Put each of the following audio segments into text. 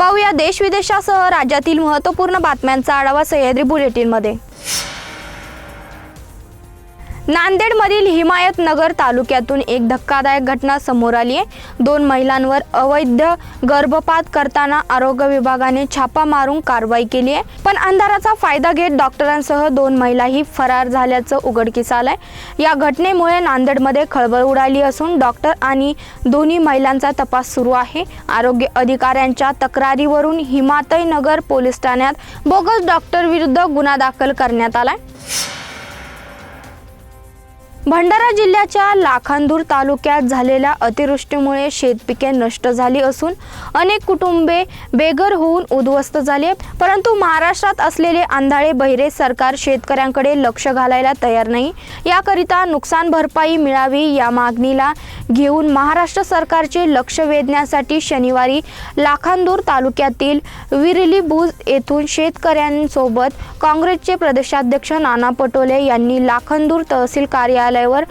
पाहूया देश विदेशासह राज्यातील महत्त्वपूर्ण बातम्यांचा आढावा सह्याद्री बुलेटिनमध्ये. नांदेडमधील हिमायतनगर तालुक्यातून एक धक्कादायक घटना समोर आली आहे. दोन महिलांवर अवैध गर्भपात करताना आरोग्य विभागाने छापा मारून कारवाई केली आहे. पण अंधाराचा फायदा घेत डॉक्टरांसह दोन महिलाही फरार झाल्याचं उघडकीस आलंय. या घटनेमुळे नांदेडमध्ये खळबळ उडाली असून डॉक्टर आणि दोन्ही महिलांचा तपास सुरू आहे. आरोग्य अधिकाऱ्यांच्या तक्रारीवरून हिमातयनगर पोलीस ठाण्यात बोगस डॉक्टर विरुद्ध गुन्हा दाखल करण्यात आलाय. भंडारा जिल्ह्याच्या लाखांदूर तालुक्यात झालेल्या अतिवृष्टीमुळे शेतपिके नष्ट झाली असून अनेक कुटुंबे बेघर होऊन उद्ध्वस्त झाले परंतु महाराष्ट्रात असलेले आंधळे बहिरे सरकार शेतकऱ्यांकडे लक्ष घालायला तयार नाही. याकरिता नुकसान भरपाई मिळावी या मागणीला घेऊन महाराष्ट्र सरकारचे लक्ष वेधण्यासाठी शनिवारी लाखांदूर तालुक्यातील विरली बुज येथून शेतकऱ्यांसोबत काँग्रेसचे प्रदेशाध्यक्ष नाना पटोले यांनी लाखांदूर तहसील कार्यालय कार्यालयावर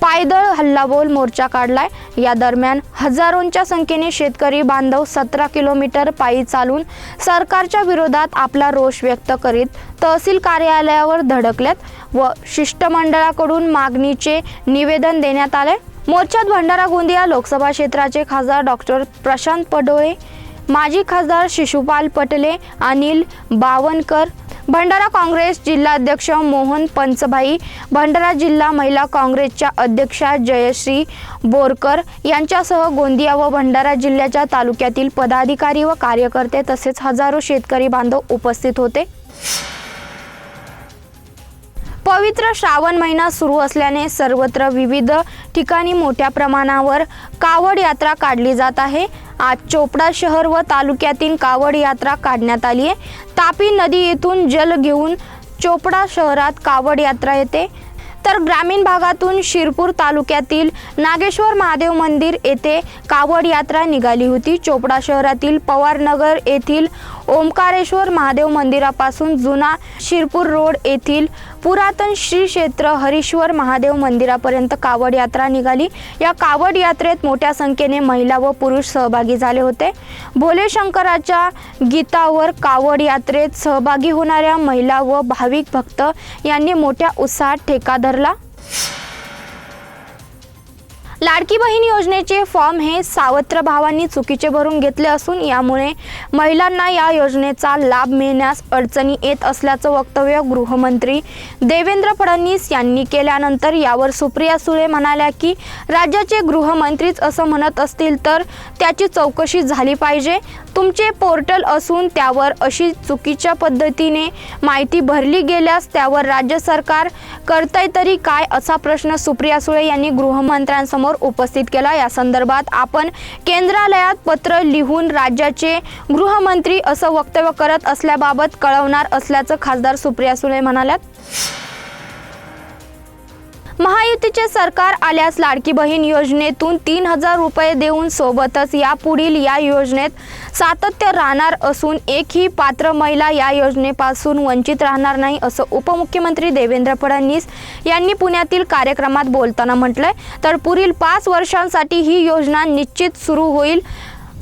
पायदळ हल्लाबोल मोर्चा काढलाय. या दरम्यान हजारोंच्या संख्येने शेतकरी बांधव सतरा किलोमीटर पायी चालून सरकारच्या विरोधात आपला रोष व्यक्त करीत तहसील कार्यालयावर धडकल्यात व शिष्टमंडळाकडून मागणीचे निवेदन देण्यात आले मोर्चात भंडारा गोंदिया लोकसभा क्षेत्राचे खासदार डॉक्टर प्रशांत पडोळे माजी खासदार शिशुपाल पटले अनिल बावनकर भंडारा काँग्रेस जिल्हाध्यक्ष मोहन पंचभाई भंडारा जिल्हा महिला काँग्रेसच्या अध्यक्षा जयश्री बोरकर यांच्यासह गोंदिया व भंडारा जिल्ह्याच्या तालुक्यातील पदाधिकारी व कार्यकर्ते तसेच हजारो शेतकरी बांधव उपस्थित होते. पवित्र श्रावण महिना सुरू असल्याने सर्वत्र विविध ठिकाणी मोठ्या प्रमाणावर कावड यात्रा काढली जात आहे. आज चोपडा शहर व तालुक्यातील कावड यात्रा काढण्यात आली आहे. तापी नदी येथून जल घेऊन चोपडा शहरात कावड यात्रा येते. तर ग्रामीण भागातून शिरपूर तालुक्यातील नागेश्वर महादेव मंदिर येथे कावड यात्रा निघाली होती. चोपडा शहरातील पवारनगर येथील ओंकारेश्वर महादेव मंदिरापासून जुना शिरपूर रोड येथील पुरातन श्री क्षेत्र हरीश्वर महादेव मंदिरापर्यंत कावड यात्रा निघाली. या कावड यात्रेत मोठ्या संख्येने महिला व पुरुष सहभागी झाले होते. भोले शंकराच्या गीतावर कावड यात्रेत सहभागी होणाऱ्या महिला व भाविक भक्त यांनी मोठ्या उत्साहात ठेका धरला. लाडकी बहीण योजनेचे फॉर्म हे सावत्र भावांनी चुकीचे भरून घेतले असून यामुळे महिलांना या योजनेचा लाभ मिळण्यास अडचणी येत असल्याचं वक्तव्य गृहमंत्री देवेंद्र फडणवीस यांनी केल्यानंतर यावर सुप्रिया सुळे म्हणाल्या की राज्याचे गृहमंत्रीच असं म्हणत असतील तर त्याची चौकशी झाली पाहिजे. तुमचे पोर्टल असून त्यावर अशी चुकीच्या पद्धतीने माहिती भरली गेल्यास त्यावर राज्य सरकार करतंय तरी काय? असा प्रश्न सुप्रिया सुळे यांनी गृहमंत्र्यांसमोर उपस्थित केला. या संदर्भात आपण केंद्रालयात पत्र लिहून राज्याचे गृहमंत्री असं वक्तव्य करत असल्याबाबत कळवणार असल्याचं खासदार सुप्रिया सुळे म्हणाल्यात. महायुतीचे सरकार आल्यास लाडकी बहीण योजनेतून तीन हजार रुपये देऊन सोबतच यापुढील या योजनेत सातत्य राहणार असून एकही पात्र महिला या योजनेपासून वंचित राहणार नाही असं उपमुख्यमंत्री देवेंद्र फडणवीस यांनी पुण्यातील कार्यक्रमात बोलताना म्हटलंय. तर पुढील पाच वर्षांसाठी ही योजना निश्चित सुरू होईल.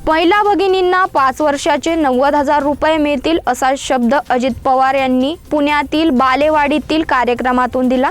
महिला भगिनींना पाच वर्षाचे नव्वद हजार रुपये मिळतील असा शब्द अजित पवार यांनी पुण्यातील बालेवाडीतील कार्यक्रमातून दिला.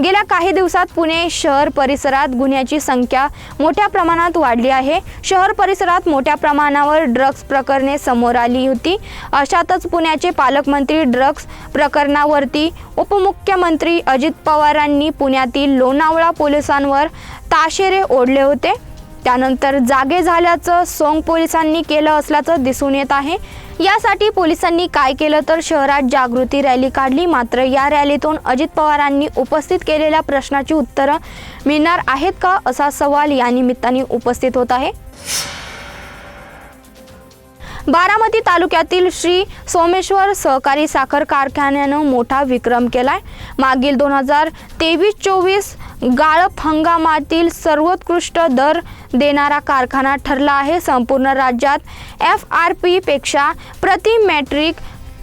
गेल्या काही दिवसात पुणे शहर परिसरात गुन्ह्याची संख्या मोठ्या प्रमाणात वाढली आहे. शहर परिसरात मोठ्या प्रमाणावर ड्रग्ज प्रकरणे समोर आली होती. अशातच पुण्याचे पालकमंत्री ड्रग्ज प्रकरणावरती उपमुख्यमंत्री अजित पवारांनी पुण्यातील लोणावळा पोलिसांवर ताशेरे ओढले होते. त्यानंतर जागे झाल्याचं सोंग पोलिसांनी केलं असल्याचं दिसून येत आहे. यासाठी पोलिसांनी काय केलं तर शहरात जागृती रॅली काढली. मात्र या रॅलीतून अजित पवारांनी उपस्थित केलेल्या प्रश्नाची उत्तरं मिळणार आहेत का असा सवाल या निमित्ताने उपस्थित होत आहे. बारामती तालुक्यातील श्री सोमेश्वर सहकारी साखर कारखान्यानं मोठा विक्रम केलाय. मागील दोन हजार तेवीस चोवीस गाळप हंगामातील सर्वोत्कृष्ट दर देणारा कारखाना ठरला आहे. संपूर्ण राज्यात एफ आर पीपेक्षा प्रति मॅट्रिक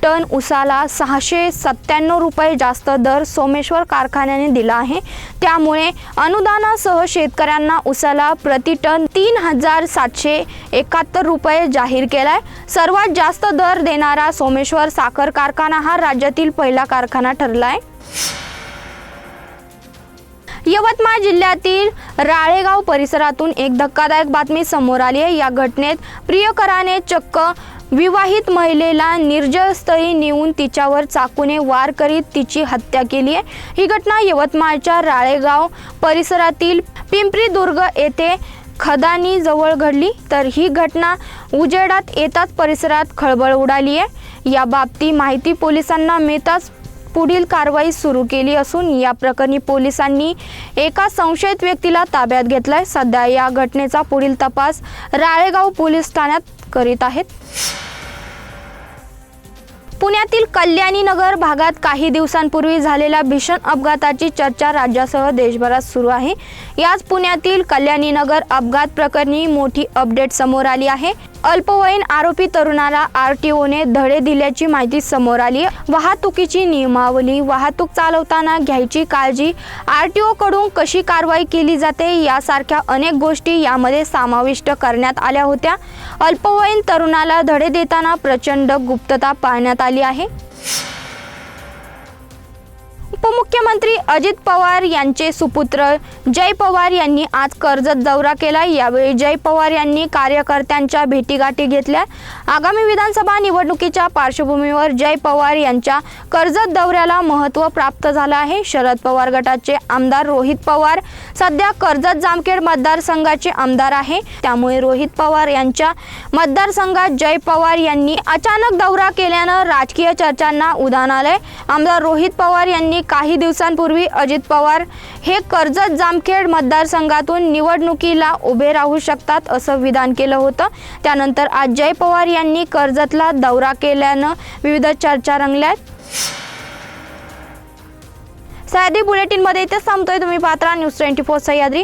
टन उसाला सहाशे सत्त्याण्णव रुपये जास्त दर सोमेश्वर कारखान्याने दिला आहे. त्यामुळे अनुदानासह शेतकऱ्यांना उसाला प्रति टन तीन हजार सातशे एकाहत्तर रुपये जाहीर केला आहे सर्वात जास्त दर देणारा सोमेश्वर साखर कारखाना हा राज्यातील पहिला कारखाना ठरला आहे यवतमाळ जिल्ह्यातील राळेगाव परिसरातून एक धक्कादायक बातमी समोर आली आहे. या घटनेत प्रियकराने चक्क विवाहित महिलेला निर्जळस्थळी नेऊन तिच्यावर चाकूने वार करीत तिची हत्या केली आहे. ही घटना यवतमाळच्या राळेगाव परिसरातील पिंपरी दुर्ग येथे खदानी जवळ घडली. तर ही घटना उजेडात येताच परिसरात खळबळ उडाली आहे. या बाबती माहिती पोलिसांना मिळताच पुढील कारवाई सुरू केली असून या प्रकरणी पोलिसांनी एका संशयित व्यक्तीला ताब्यात घेतलाय. सध्या या घटनेचा पुढील तपास राळेगाव पोलीस ठाण्यात करीत आहेत. पुण्यातील कल्याणी नगर भागात काही दिवसांपूर्वी झालेल्या भीषण अपघाताची चर्चा राज्यासह देशभरात सुरू आहे. याच पुण्यातील कल्याणी नगर अपघात प्रकरणी मोठी अपडेट समोर आली आहे. अल्पवयीन आरोपी तरुणाला आर टी ओने धडे दिल्याची माहिती समोर आली वाहतुकीची नियमावली वाहतूक चालवताना घ्यायची काळजी आर टी ओकडून कशी कारवाई केली जाते यासारख्या अनेक गोष्टी यामध्ये समाविष्ट करण्यात आल्या होत्या. अल्पवयीन तरुणाला धडे देताना प्रचंड गुप्तता पाळण्यात आली आली आहे? उपमुख्यमंत्री अजित पवार यांचे सुपुत्र जय पवार यांनी आज कर्जत दौरा केला. यावेळी जय पवार यांनी कार्यकर्त्यांच्या भेटीगाठी घेतल्या. आगामी विधानसभा निवडणुकीच्या पार्श्वभूमीवर जय पवार यांच्या कर्जत दौऱ्याला महत्त्व प्राप्त झालं आहे. शरद पवार गटाचे आमदार रोहित पवार सध्या कर्जत जामखेड मतदारसंघाचे आमदार आहे. त्यामुळे रोहित पवार यांच्या मतदारसंघात जय पवार यांनी अचानक दौरा केल्यानं राजकीय चर्चांना उधाण आलंय. आमदार रोहित पवार यांनी काही दिवसांपूर्वी अजित पवार हे कर्जत जामखेड मतदारसंघातून निवडणुकीला उभे राहू शकतात असं विधान केलं होतं. त्यानंतर आज जय पवार यांनी कर्जतला दौरा केल्यानं विविध चर्चा रंगल्या सह्याद्री बुलेटिनमध्ये इथेच थांबतोय तुम्ही पात्रा न्यूज ट्वेंटी फोर सह्याद्री.